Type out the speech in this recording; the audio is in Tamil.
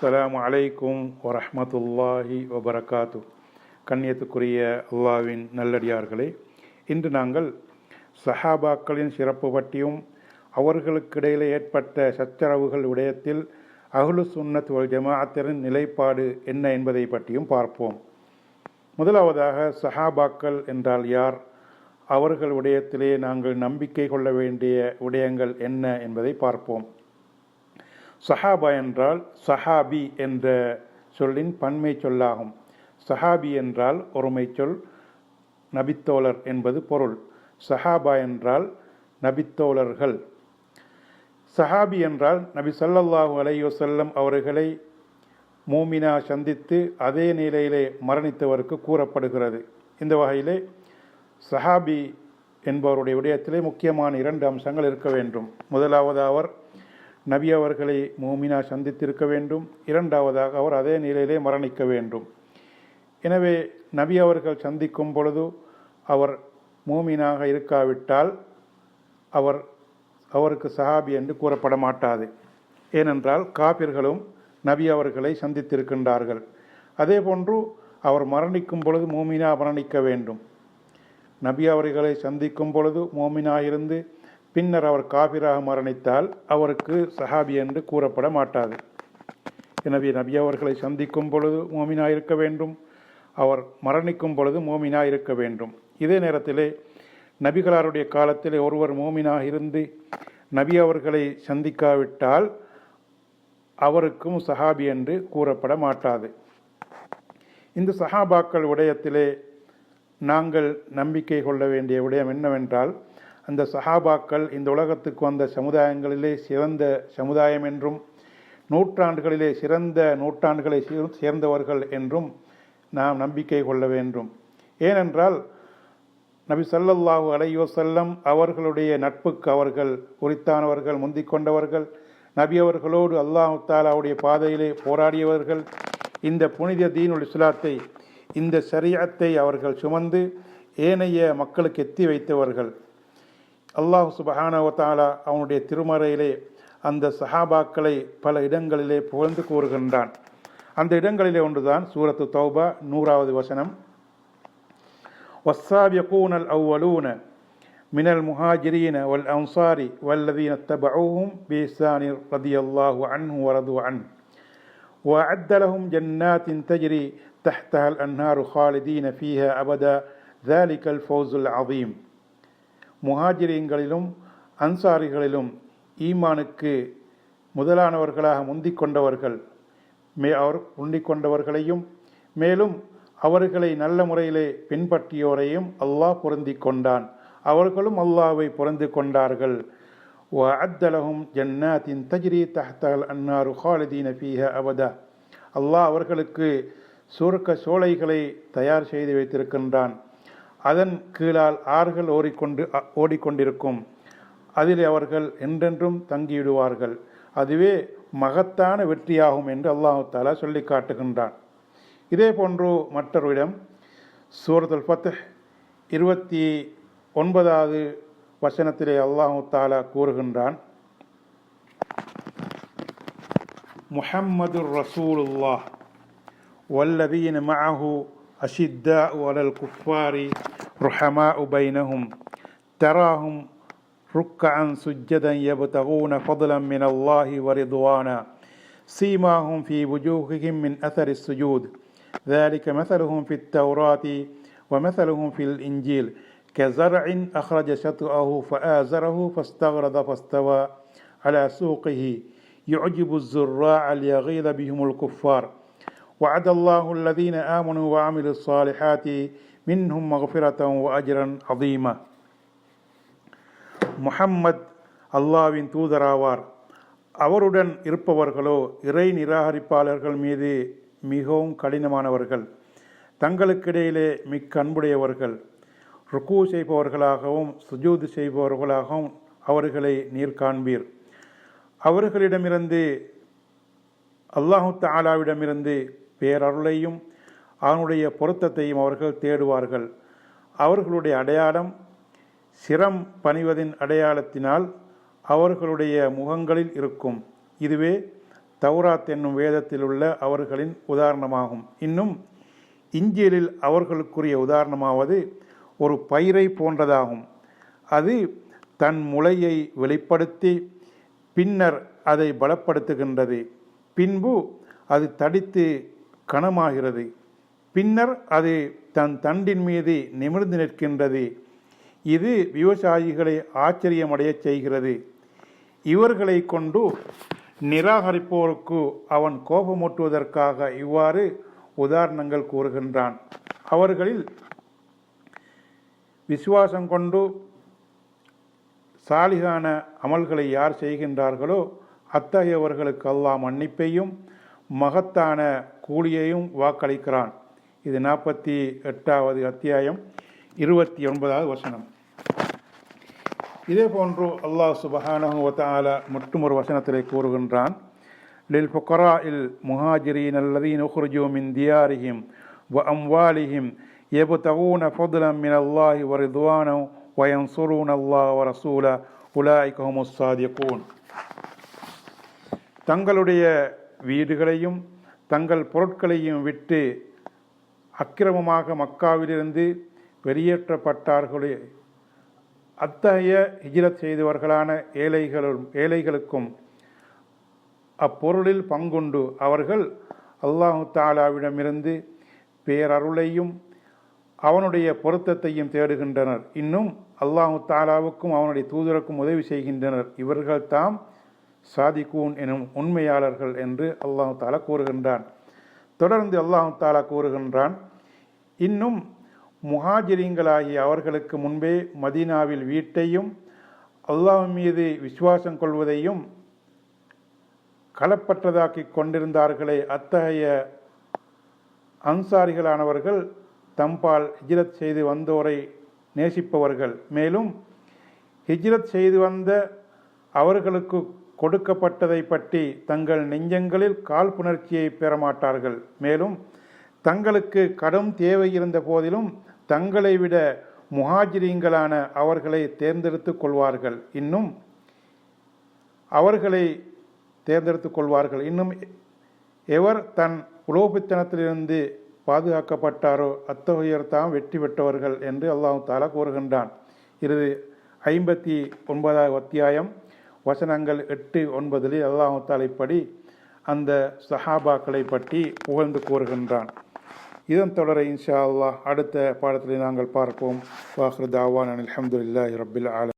அஸ்லாம் அலைக்கும் வரமத்துல்லாஹி வபரகாத்து கண்ணியத்துக்குரிய அல்லாவின் நல்லடியார்களே இன்று நாங்கள் சஹாபாக்களின் சிறப்பு பற்றியும் அவர்களுக்கிடையில் ஏற்பட்ட சச்சரவுகள் விடயத்தில் அகுலு சுன்னத் வல் ஜமாஅத்தின் நிலைப்பாடு என்ன என்பதை பற்றியும் பார்ப்போம். முதலாவதாக சஹாபாக்கள் என்றால் யார்? அவர்கள் விடயத்திலே நாங்கள் நம்பிக்கை கொள்ள வேண்டிய விடயங்கள் என்ன என்பதை பார்ப்போம். சஹாபா என்றால் சஹாபி என்ற சொல்லின் பன்மை சொல்லாகும். சஹாபி என்றால் ஒருமை சொல் நபித்தோழர் என்பது பொருள். சஹாபா என்றால் நபித்தோழர்கள். சஹாபி என்றால் நபி ஸல்லல்லாஹு அலைஹி அவர்களை மூமினா சந்தித்து அதே நிலையிலே மரணித்தவருக்கு கூறப்படுகிறது. இந்த வகையிலே சஹாபி என்பவருடைய விடயத்திலே முக்கியமான இரண்டு அம்சங்கள் இருக்க வேண்டும். முதலாவது அவர் நபி அவர்களை மோமினா சந்தித்திருக்க வேண்டும். இரண்டாவதாக அவர் அதே நிலையிலே மரணிக்க வேண்டும். எனவே நபி அவர்கள் சந்திக்கும் பொழுது அவர் மூமினாக இருக்காவிட்டால் அவர் அவருக்கு சஹாபி என்று கூறப்பட மாட்டாது. ஏனென்றால் காபிர்களும் நபி அவர்களை சந்தித்திருக்கின்றார்கள். அதே போன்று அவர் மரணிக்கும் பொழுது மூமினா மரணிக்க வேண்டும். நபி அவர்களை சந்திக்கும் பொழுது மோமினா இருந்து பின்னர் அவர் காபிராக மரணித்தால் அவருக்கு சஹாபி என்று கூறப்பட மாட்டாது. எனவே நபி அவர்களை சந்திக்கும் பொழுது மோமினா இருக்க வேண்டும். அவர் மரணிக்கும் பொழுது மோமினா இருக்க வேண்டும். இதே நேரத்திலே நபிகளாருடைய காலத்திலே ஒருவர் மோமினாக இருந்து நபி அவர்களை சந்திக்காவிட்டால் அவருக்கும் சஹாபி என்று கூறப்பட மாட்டாது. இந்த சஹாபாக்கள் விடயத்திலே நாங்கள் நம்பிக்கை கொள்ள வேண்டிய விடயம் என்னவென்றால் அந்த சஹாபாக்கள் இந்த உலகத்துக்கு வந்த சமுதாயங்களிலே சிறந்த சமுதாயம் என்றும் நூற்றாண்டுகளிலே சிறந்த நூற்றாண்டுகளை சேர்ந்தவர்கள் என்றும் நாம் நம்பிக்கை கொள்ள வேண்டும். ஏனென்றால் நபி சல்லல்லாஹு அலையோ செல்லம் அவர்களுடைய நட்புக்கு அவர்கள் உரித்தானவர்கள் முந்திக் கொண்டவர்கள். நபி அவர்களோடு அல்லாஹு தாலாவுடைய பாதையிலே போராடியவர்கள். இந்த புனித தீனுல் இஸ்லாத்தை இந்த சரியத்தை அவர்கள் சுமந்து ஏனைய மக்களுக்கு எத்தி வைத்தவர்கள். அல்லாஹு சுபஹானவத்தாலா அவனுடைய திருமறையிலே அந்த சஹாபாக்களை பல இடங்களிலே புகழ்ந்து கூறுகின்றான் அந்த இடங்களிலே ஒன்றுதான் சூரத்து தௌபா நூறாவது வசனம் والسابقون الأولون من المهاجرين والأنصار والذين اتبعوهم بإحسان رضي الله عنه ورضوا عنه وأعد لهم جنات تجري تحتها الأنهار خالدين فيها أبدا ذلك الفوز العظيم முஹாஜிரியங்களிலும் அன்சாரிகளிலும் ஈமானுக்கு முதலானவர்களாக முந்திக் கொண்டவர்கள் மே அவர் முந்திக் கொண்டவர்களையும் மேலும் அவர்களை நல்ல முறையிலே பின்பற்றியோரையும் அல்லாஹ் பொருந்தி கொண்டான் அவர்களும் அல்லாவை பொருந்து கொண்டார்கள் அத்தலகும் ஜன்னாத்தின் தஜ்ரி தஹ்தல் அன்னாரு ஹாலிதீன ஃபீஹா அபதா. அல்லாஹ் அவர்களுக்கு சுருக்க சோலைகளை தயார் செய்து வைத்திருக்கின்றான். அதன் கீழால் ஆறுகள் ஓடிக்கொண்டு ஓடிக்கொண்டிருக்கும். அதில் அவர்கள் என்றென்றும் தங்கிவிடுவார்கள். அதுவே மகத்தான வெற்றியாகும் என்று அல்லாஹு தாலா சொல்லி காட்டுகின்றான். இதே போன்று மற்றொரு இடம் சூரத்துல் பத்து இருபத்தி ஒன்பதாவது வசனத்திலே அல்லாஹு தாலா கூறுகின்றான். முஹம்மது ரசூலுல்லாஹ். வல்லதீன் மஹூ அஷித்தா அலல் குஃபாரி. رحماء بينهم تراهم ركعا سجدا يبتغون فضلا من الله ورضوانا. سيماهم في وجوههم من أثر السجود. ذلك مثلهم في التوراة ومثلهم في الإنجيل. كزرع أخرج شطأه فآزره فاستغرض فاستوى على سوقه. يعجب الزراع ليغيظ بهم الكفار. وعد الله الذين آمنوا وعملوا الصالحات மின்ஹும் மகஃபிரத்தம் அஜரன் அதீம முஹம்மத் அல்லாவின் தூதராவார். அவருடன் இருப்பவர்களோ இறை நிராகரிப்பாளர்கள் மீது மிகவும் கடினமானவர்கள். தங்களுக்கிடையிலே மிக்க அன்புடையவர்கள். ருக்கு செய்பவர்களாகவும் சுஜூது செய்பவர்களாகவும் அவர்களை நீர் காண்பீர். அவர்களிடமிருந்து அல்லாஹு தாலாவிடமிருந்து பேரருளையும் அவனுடைய பொருத்தத்தையும் அவர்கள் தேடுவார்கள். அவர்களுடைய அடையாளம் சிரம் பணிவதின் அடையாளத்தினால் அவர்களுடைய முகங்களில் இருக்கும். இதுவே தௌராத் என்னும் வேதத்தில் உள்ள அவர்களின் உதாரணமாகும். இன்னும் இஞ்சியலில் அவர்களுக்குரிய உதாரணமாவது ஒரு பயிரை போன்றதாகும். அது தன் முளையை வெளிப்படுத்தி பின்னர் அதை பலப்படுத்துகின்றது. பின்பு அது தடித்து கனமாகிறது. பின்னர் அது தன் தண்டின் மீது நிமிர்ந்து நிற்கின்றது. இது விவசாயிகளை ஆச்சரியமடையச் செய்கிறது. இவர்களை கொண்டு நிராகரிப்போருக்கு அவன் கோபமூட்டுவதற்காக இவ்வாறு உதாரணங்கள் கூறுகின்றான். அவர்களில் விசுவாசம் கொண்டு சாலிகான அமல்களை யார் செய்கின்றார்களோ அத்தகையவர்களுக்கெல்லாம் மன்னிப்பையும் மகத்தான கூலியையும் வாக்களிக்கிறான். இது நாற்பத்தி எட்டாவது அத்தியாயம் இருபத்தி ஒன்பதாவது வசனம். இதே போன்று அல்லாஹ் சுபஹானஹுவத்தால மற்றும் வசனத்திலே கூறுகின்றான் லில் புக்கரா இல் முஹாஜிரீன் அல்லதீன் உஹ்ருஜூமின் தியாரிஹிம் வ அம்வாலிஹிம் எபு தகூன ஃபதுலம் மின் அல்லாஹி வரிதுவானோ வயம் சுரூன் அல்லாஹ் வரசூல உலாய் கஹமுசாதிகூன் தங்களுடைய வீடுகளையும் தங்கள் பொருட்களையும் விட்டு அக்கிரமமாக மக்காவிலிருந்து வெளியேற்றப்பட்டார்களே. அத்தகைய ஹிஜ்ரத் செய்தவர்களான ஏழைகளும் ஏழைகளுக்கும் அப்பொருளில் பங்குண்டு. அவர்கள் அல்லாஹு தாலாவிடமிருந்து பேரருளையும் அவனுடைய பொருத்தத்தையும் தேடுகின்றனர். இன்னும் அல்லாஹு தாலாவுக்கும் அவனுடைய தூதருக்கும் உதவி செய்கின்றனர். இவர்கள் தாம் சாதிக்கூன் எனும் உண்மையாளர்கள் என்று அல்லாஹு தாலா கூறுகின்றான். தொடர்ந்து அல்லாஹு தாலா கூறுகின்றான். இன்னும் முஹாஜிரிங்களாகிய அவர்களுக்கு முன்பே மதீனாவில் வீட்டையும் அல்லாஹ் மீது விசுவாசம் கொள்வதையும் களப்பற்றதாக்கி கொண்டிருந்தார்களே. அத்தகைய அன்சாரிகளானவர்கள் தம்பால் ஹிஜ்ரத் செய்து வந்தோரை நேசிப்பவர்கள். மேலும் ஹிஜ்ரத் செய்து வந்த அவர்களுக்கு கொடுக்கப்பட்டதை பற்றி தங்கள் நெஞ்சங்களில் காழ்ப்புணர்ச்சியை பெறமாட்டார்கள் மேலும் தங்களுக்கு கடும் தேவை இருந்த போதிலும் தங்களை விட முஹாஜிரீங்களான அவர்களை தேர்ந்தெடுத்து கொள்வார்கள். இன்னும் அவர்களை தேர்ந்தெடுத்து கொள்வார்கள். இன்னும் எவர் தன் உலோபித்தனத்திலிருந்து பாதுகாக்கப்பட்டாரோ அத்தகையர் தாம் வெற்றி பெற்றவர்கள் என்று அல்லாஹு தாலா கூறுகின்றான். இது ஐம்பத்தி ஒன்பதாவது அத்தியாயம் வசனங்கள் எட்டு ஒன்பதில் அல்லாஹு தாலைப்படி அந்த சஹாபாக்களை பற்றி புகழ்ந்து கூறுகின்றான். இதன் தொடரை இன்ஷா அல்லாஹ் அடுத்த பாடத்தில் நாங்கள் பார்ப்போம். வாஹ்ரு தாவான் அல்ஹம்துலில்லாஹி ரபில் ஆலமீன்.